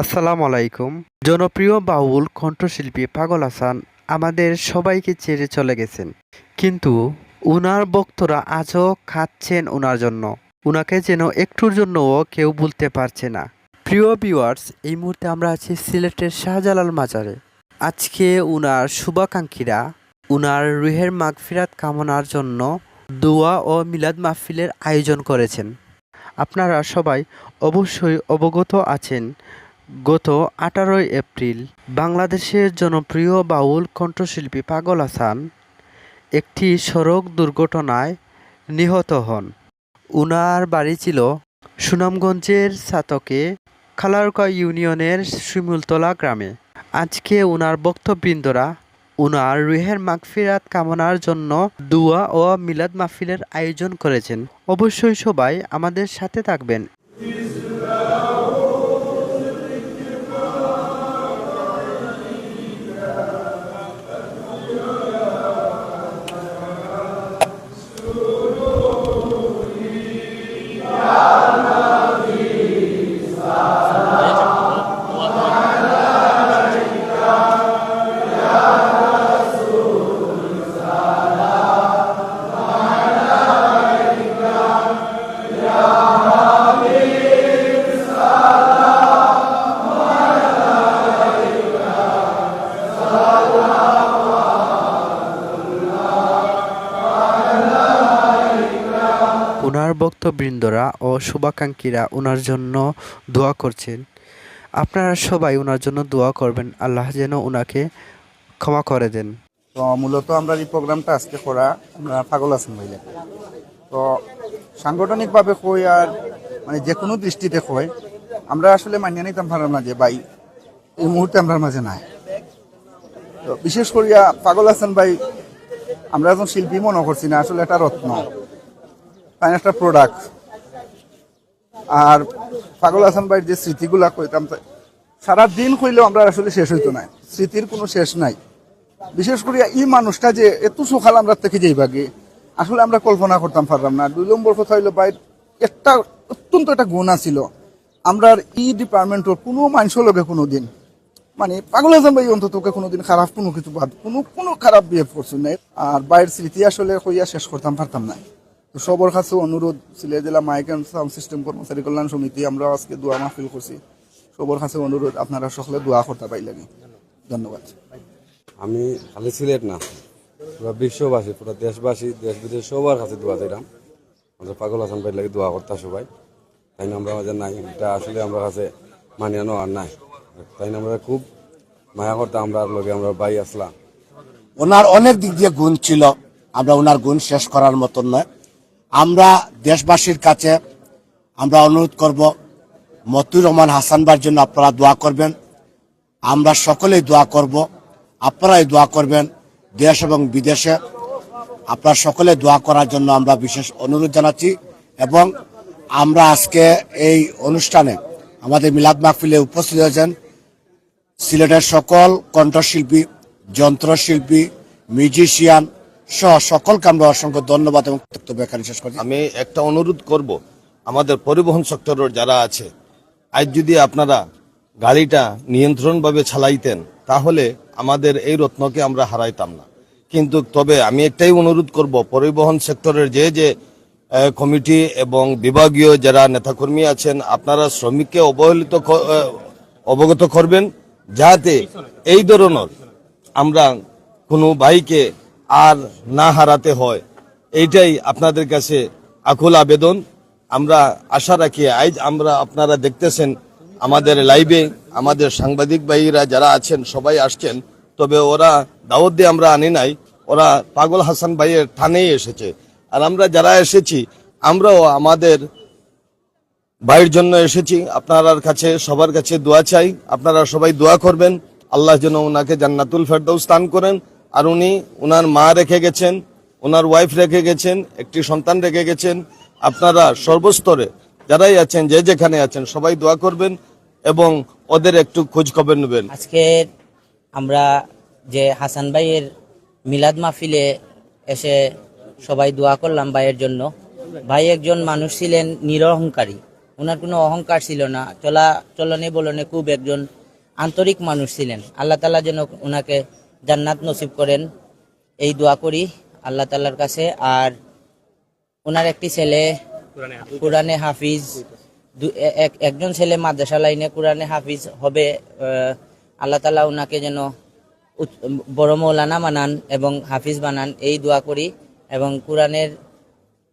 আসসালামু আলাইকুম। জনপ্রিয় বাউল কণ্ঠশিল্পী পাগল হাসান আমাদের সবাইকে ছেড়ে চলে গেছেন। কিন্তু উনার ভক্তরা আজও খাচ্ছেন উনার জন্য। উনাকে যেন একটুর জন্যও কেউ ভুলতে পারছে না। প্রিয় ভিউয়ার্স এই মুহূর্তে আমরা আছি সিলেটের শাহজালাল মাজারে। আজকে উনার শুভাকাঙ্ক্ষীরা, উনার রুহের মাগফিরাত কামনার জন্য দোয়া ও মিলাদ মাহফিলের আয়োজন করেছেন। আপনারা সবাই অবশ্যই অবগত আছেন গত আঠারোই এপ্রিল বাংলাদেশের জনপ্রিয় বাউল কণ্ঠশিল্পী পাগল হাসান একটি সড়ক দুর্ঘটনায় নিহত হন। উনার বাড়ি ছিল সুনামগঞ্জের সাতকে খালারকা ইউনিয়নের শিমুলতলা গ্রামে। আজকে উনার বক্তবৃন্দরা উনার রুহের মাগফিরাত কামনার জন্য দুয়া ও মিলাদ মাহফিলের আয়োজন করেছেন। অবশ্যই সবাই আমাদের সাথে থাকবেন। ভক্তবৃন্দরা ও শুভাকাঙ্ক্ষীরা ওনার জন্য দোয়া করছেন। আপনারা সবাই ওনার জন্য দোয়া করবেন, আল্লাহ যেন ওনাকে ক্ষমা করে দেন। তো মূলত আমরা এই প্রোগ্রামটা আজকে করা, আমরা পাগল আছেন মহিলা তো সাংগঠনিকভাবে কই আর মানে যে কোনো দৃষ্টিতে কই, আমরা আসলে মানিয়ে নিতাম পারলাম না যে ভাই, এই মুহূর্তে আমরা মাঝে নাই। তো বিশেষ করিয়া পাগল হাসান ভাই, আমরা একজন শিল্পী মনে করছি না, আসলে এটা রত্ন। একটা প্রোডাক্ট আর পাগল হাসান ভাইয়ের যে স্মৃতিগুলা কইতাম সারা দিন কইলেও আমরা আসলে শেষ হইতো না স্মৃতির কোনো শেষ নাই। বিশেষ করে এই মানুষটা যে এত সকাল আমরা থেকে যাই বাগে আসলে আমরা কল্পনা করতাম পারলাম না। দুই নম্বর কথা হইল, ভাই, একটা অত্যন্ত একটা গুণ আছিল আমরা ই ডিপার্টমেন্টের কোনো মানুষের লগে কোনো দিন মানে পাগল হাসান ভাই অন্তত কোনোদিন খারাপ কোনো কিছু বাদ, কোনো কোনো খারাপ বিহেভ করছেন আর বাইরের স্মৃতি আসলে কইয়া শেষ করতাম, পারতাম না সবার কাছে অনুরোধ সিলেট জেলা মাইক অ্যান্ড সাউন্ড সিস্টেম কর্মচারী কল্যাণ সমিতি আমরা আজকে দোয়া মাহফিল করছি। সবার কাছে অনুরোধ আপনারা সকলে দোয়া করতে পাইলেন। ধন্যবাদ। আমি খালি সিলেট না পুরো বিশ্ববাসী পুরো দেশবাসী দেশ বিদেশ সবার কাছে দোয়া দিলাম আমাদের পাগল হাসান ভাই লাগে দোয়া করতাম সবাই তাই না আমরা আমাদের নাই এটা আসলে আমরা কাছে মানিয়ানো আর নাই। তাই না আমরা খুব মায়া করতাম আমরা লগে আমরা ভাই আসলাম। ওনার অনেক দিক দিয়ে গুণ ছিল আমরা ওনার গুণ শেষ করার মতন নয়। আমরা দেশবাসীর কাছে আমরা অনুরোধ করব মতুর রহমান হাসানবার জন্য আপনারা দোয়া করবেন। আমরা সকলেই দোয়া করব, আপনারাই দোয়া করবেন দেশ এবং বিদেশে। আপনারা সকলে দোয়া করার জন্য আমরা বিশেষ অনুরোধ জানাচ্ছি এবং আমরা আজকে এই অনুষ্ঠানে আমাদের মিলাদ মাহফিলে উপস্থিত হয়েছেন সিলেটের সকল কণ্ঠশিল্পী, যন্ত্রশিল্পী, মিউজিশিয়ান সহ সকলকে অসংখ্য ধন্যবাদ এবং এখানে শেষ আমি একটা অনুরোধ করব, আমাদের পরিবহন সেক্টরের যারা আছে, আজ যদি আপনারা গাড়িটা নিয়ন্ত্রণভাবে চালাইতেন, তাহলে আমাদের এই রত্নকে আমরা হারাইতাম না। কিন্তু তবে আমি একটাই অনুরোধ করব, পরিবহন সেক্টরের যে যে কমিটি এবং বিভাগীয় যারা নেতাকর্মী আছেন, আপনারা শ্রমিককে অবহেলিত অবগত করবেন, যাতে এই ধরনের আমরা কোনো ভাইকে আর না হারাতে হয়। এইটাই আপনাদের কাছে আকুল আবেদন। আমরা আশা রাখি আজ আমরা আপনারা দেখতেছেন আমাদের লাইভে আমাদের সাংবাদিক ভাইরা যারা আছেন, সবাই আসছেন। তবে ওরা দাওয়াত দিয়ে আমরা আনি নাই। ওরা পাগল হাসান ভাইয়ের থানেই এসেছে। আর আমরা যারা এসেছি, আমরাও আমাদের ভাইয়ের জন্য এসেছি। আপনার কাছে, সবার কাছে দোয়া চাই। আপনারা সবাই দোয়া করবেন। আল্লাহ যেন ওনাকে জান্নাতুল ফেরদৌস স্থান করেন। আর উনি ওনার মা রেখে গেছেন ওনার ওয়াইফ রেখে গেছেন, একটি সন্তান রেখে গেছেন। আপনারা সর্বস্তরে যারাই আছেন, যে যেখানে আছেন, সবাই দোয়া করবেন এবং ওদের একটু খোঁজ খবর নেবেন। আজকে আমরা যে হাসান ভাইয়ের মিলাদ মাহফিলে এসে সবাই দোয়া করলাম ভাইয়ের জন্য। ভাই একজন মানুষ ছিলেন নিরহংকারী। ওনার কোনো অহংকার ছিল না। চলা চলনে বলনে খুব একজন আন্তরিক মানুষ ছিলেন। আল্লাহ তালা যেন ওনাকে জান্নাত নসিব করেন। এই দোয়া করি আল্লাহ তাল্লার কাছে। আর ওনার একটি ছেলে কোরআনে হাফিজ। একজন ছেলে মাদ্রাসা লাইনে কোরআনে হাফিজ হবে আল্লাহ তালা ওনাকে যেন বড় মৌলানা বানান এবং হাফিজ বানান। এই দোয়া করি এবং কোরআনের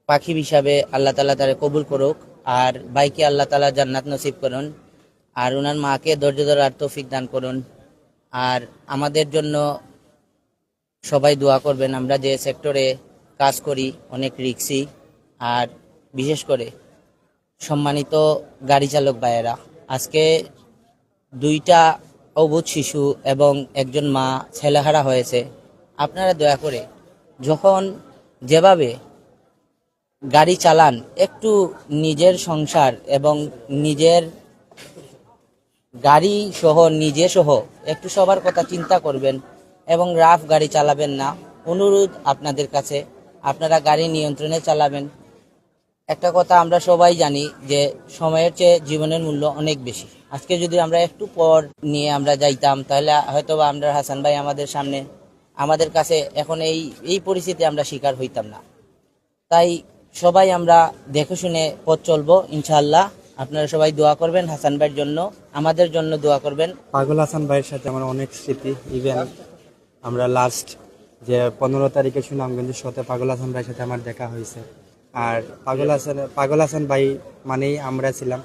পাখি হিসাবে আল্লাহ তালা তারা কবুল করুক। আর ভাইকে আল্লাহ তালা জান্নাত নসিব করুন। আর ওনার মাকে ধৈর্য ধরার তৌফিক দান করুন। আর আমাদের জন্য সবাই দোয়া করবেন, আমরা যে সেক্টরে কাজ করি, অনেক রিক্সি, আর বিশেষ করে সম্মানিত গাড়ি চালক ভাইয়েরা, আজকে দুইটা অবুধ শিশু এবং একজন মা ছেলেহারা হয়েছে। আপনারা দয়া করে যখন যেভাবে গাড়ি চালান, একটু নিজের সংসার এবং নিজের গাড়ি সহ, নিজে সহ একটু সবার কথা চিন্তা করবেন এবং রাফ গাড়ি চালাবেন না। অনুরোধ আপনাদের কাছে, আপনারা গাড়ি নিয়ন্ত্রণে চালাবেন। একটা কথা আমরা সবাই জানি যে, সময়ের চেয়ে জীবনের মূল্য অনেক বেশি। আজকে যদি আমরা একটু পর নিয়ে আমরা যাইতাম, তাহলে হয়তো বা আমরা হাসান ভাই আমাদের সামনে, আমাদের কাছে এখন এই এই পরিস্থিতি আমরা শিকার হইতাম না। তাই সবাই আমরা দেখে শুনে পথ চলবো, ইনশাআল্লাহ। আপনারা সবাই দোয়া করবেন হাসান ভাইয়ের জন্য, আমাদের জন্য দোয়া করবেন। পাগল হাসান ভাইয়ের সাথে আমার অনেক স্মৃতি ইভেন আমরা লাস্ট যে পনেরো তারিখে সুনামগঞ্জের সাথে পাগল হাসান ভাইয়ের সাথে আমার দেখা হয়েছে। আর পাগল হাসান পাগল হাসান ভাই মানেই আমরা ছিলাম।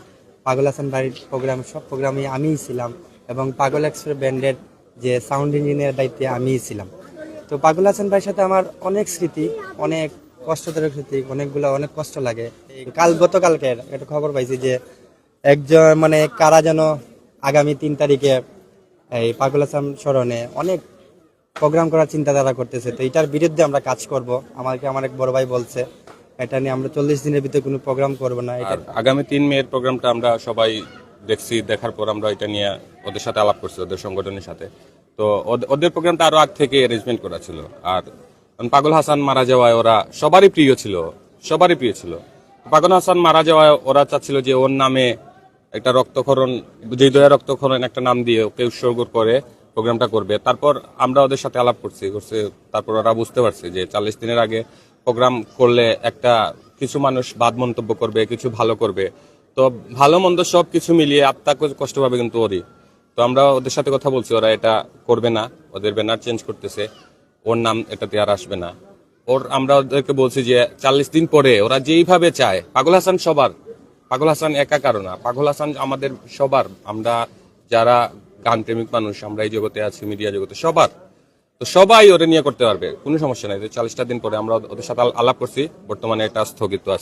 পাগল হাসান ভাইয়ের প্রোগ্রাম সব প্রোগ্রামে আমিই ছিলাম এবং পাগল এক্সপ্রেস ব্যান্ডের যে সাউন্ড ইঞ্জিনিয়ার দায়িত্বে আমিই ছিলাম। তো পাগল হাসান ভাইয়ের সাথে আমার অনেক স্মৃতি, অনেক কষ্টদায়ক স্মৃতি অনেকগুলো, অনেক কষ্ট লাগে। কাল, গতকালকের একটা খবর পাইছি যে একজন মানে কারা যেন আগামী তিন তারিখে এই আসাম স্মরণে অনেক প্রোগ্রাম করার চিন্তাধারা করতেছে। তো এটার বিরুদ্ধে আমরা কাজ করব। আমাকে আমার এক বড় ভাই বলছে, এটা নিয়ে আমরা চল্লিশ দিনের ভিতরে কোনো প্রোগ্রাম করব না। এটা আগামী তিন মেয়ের প্রোগ্রামটা আমরা সবাই দেখছি, দেখার পর আমরা এটা নিয়ে ওদের সাথে আলাপ করছি, ওদের সংগঠনের সাথে। তো ওদ- ওদের প্রোগ্রামটা আরও আগ থেকে অ্যারেঞ্জমেন্ট করা ছিল। আর পাগল হাসান মারা যাওয়ায় ওরা সবারই প্রিয় ছিল, সবারই প্রিয় ছিল। পাগল হাসান মারা যাওয়ায় ওরা চাচ্ছিল যে ওর নামে একটা রক্তক্ষরণ হৃদয় রক্তক্ষরণ একটা নাম দিয়ে ওকে উৎসর্গ করে প্রোগ্রামটা করবে। তারপর আমরা ওদের সাথে আলাপ করছি, করছে, তারপর ওরা বুঝতে পারছে যে চল্লিশ দিনের আগে প্রোগ্রাম করলে একটা কিছু মানুষ বাদ মন্তব্য করবে, কিছু ভালো করবে। তো ভালো মন্দ সব কিছু মিলিয়ে আত্মা কষ্ট পাবে কিন্তু ওরই। তো আমরা ওদের সাথে কথা বলছি, ওরা এটা করবে না, ওদের ব্যানার চেঞ্জ করতেছে। ওর নাম এটাতে আর আসবে না। ওর আমরা ওদেরকে বলছি যে চাল্লিশ দিন পরে ওরা যেইভাবে চায়, পাগল হাসান সবার, পাগল হাসান একা কারও না, পাগল হাসান আমাদের সবার, আমরা যারা গান প্রেমিক মানুষ, আমরা এই জগতে আছি, মিডিয়া জগতে সবার। তো সবাই ওরে নিয়ে করতে পারবে, কোনো সমস্যা নাই। চল্লিশটা দিন পরে আমরা ওদের সাথে আলাপ করছি, বর্তমানে এটা স্থগিত আছে।